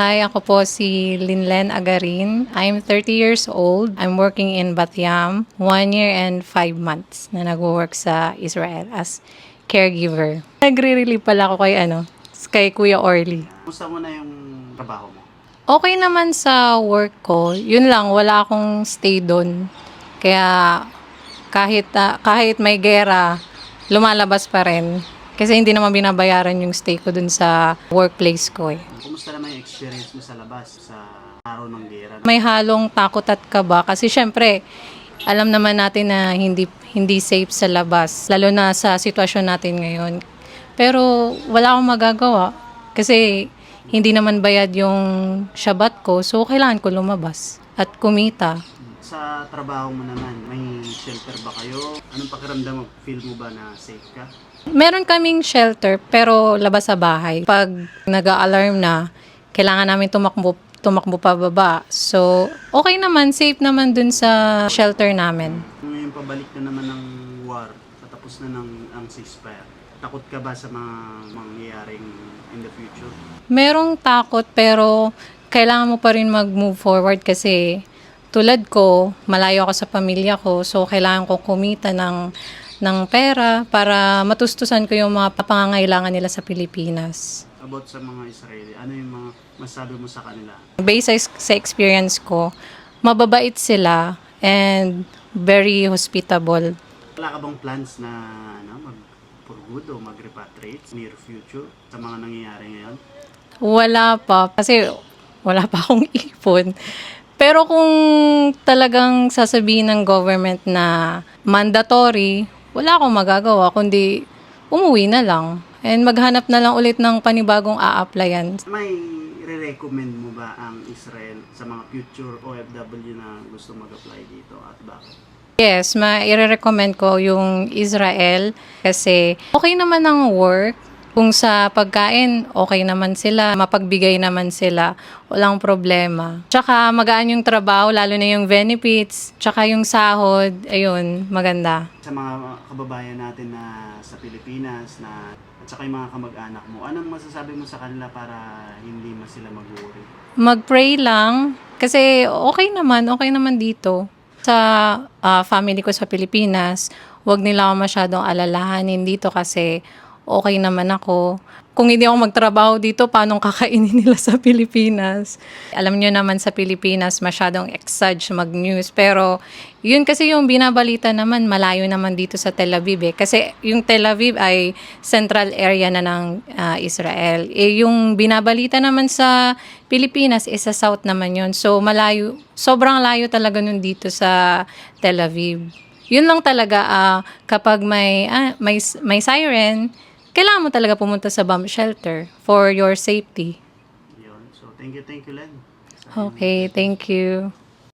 Hi, ako po si Linlen Agarin. I'm 30 years old. I'm working in Batyam, one year and five months na nag-work sa Israel as caregiver. Nagre-relieve pala ako kay, ano, kay Kuya Orly. Kumusta mo na yung trabaho mo? Okay naman sa work ko. Yun lang, wala akong stay doon. Kaya kahit, ah, kahit may gera, lumalabas pa rin. Kasi hindi naman binabayaran yung stay ko dun sa workplace ko eh. Kumusta naman yung experience mo sa labas sa araw ng gera? May halong takot at kaba kasi syempre alam naman natin na hindi hindi safe sa labas lalo na sa sitwasyon natin ngayon. Pero wala akong magagawa kasi hindi naman bayad yung shabat ko so kailangan ko lumabas at kumita. Sa trabaho mo naman, may shelter ba kayo? Anong pakiramdam mo? Feel mo ba na safe ka? Meron kaming shelter pero labas sa bahay. Pag nag-alarm na, kailangan namin tumakbo tumakbo pa baba. So, okay naman, safe naman dun sa shelter namin. Ngayon pabalik na naman ng war, tatapos na ng ang ceasefire. Takot ka ba sa mga mangyayaring in the future? Merong takot pero kailangan mo pa rin mag-move forward kasi tulad ko, malayo ako sa pamilya ko. So, kailangan ko kumita ng, ng pera para matustusan ko yung mga pangangailangan nila sa Pilipinas. About sa mga Israeli, ano yung mga masabi mo sa kanila? Based sa, experience ko, mababait sila and very hospitable. Wala ka bang plans na ano, mag for good o mag-repatriate near future sa mga nangyayari ngayon? Wala pa. Kasi wala pa akong ipon. Pero kung talagang sasabihin ng government na mandatory, wala akong magagawa kundi umuwi na lang. And maghanap na lang ulit ng panibagong a-applyan. May re-recommend mo ba ang Israel sa mga future OFW na gusto mag-apply dito at bakit? Yes, ma-recommend ko yung Israel kasi okay naman ang work. Kung sa pagkain, okay naman sila. Mapagbigay naman sila. Walang problema. Tsaka magaan yung trabaho, lalo na yung benefits. Tsaka yung sahod, ayun, maganda. Sa mga kababayan natin na sa Pilipinas na at saka yung mga kamag-anak mo, anong masasabi mo sa kanila para hindi mas sila mag-worry? Mag-pray lang kasi okay naman, okay naman dito. Sa ah, family ko sa Pilipinas, wag nila ako masyadong alalahanin dito kasi okay naman ako. Kung hindi ako magtrabaho dito, paano kakainin nila sa Pilipinas? Alam nyo naman sa Pilipinas, masyadong exage mag-news. Pero yun kasi yung binabalita naman, malayo naman dito sa Tel Aviv eh. Kasi yung Tel Aviv ay central area na ng ah, Israel. Eh, yung binabalita naman sa Pilipinas, is sa south naman yun. So malayo, sobrang layo talaga nun dito sa Tel Aviv. Yun lang talaga ah, kapag may, ah, may, may siren, kailangan mo talaga pumunta sa bomb shelter for your safety. Yun. So, thank you, thank you, Len. Okay, thank you.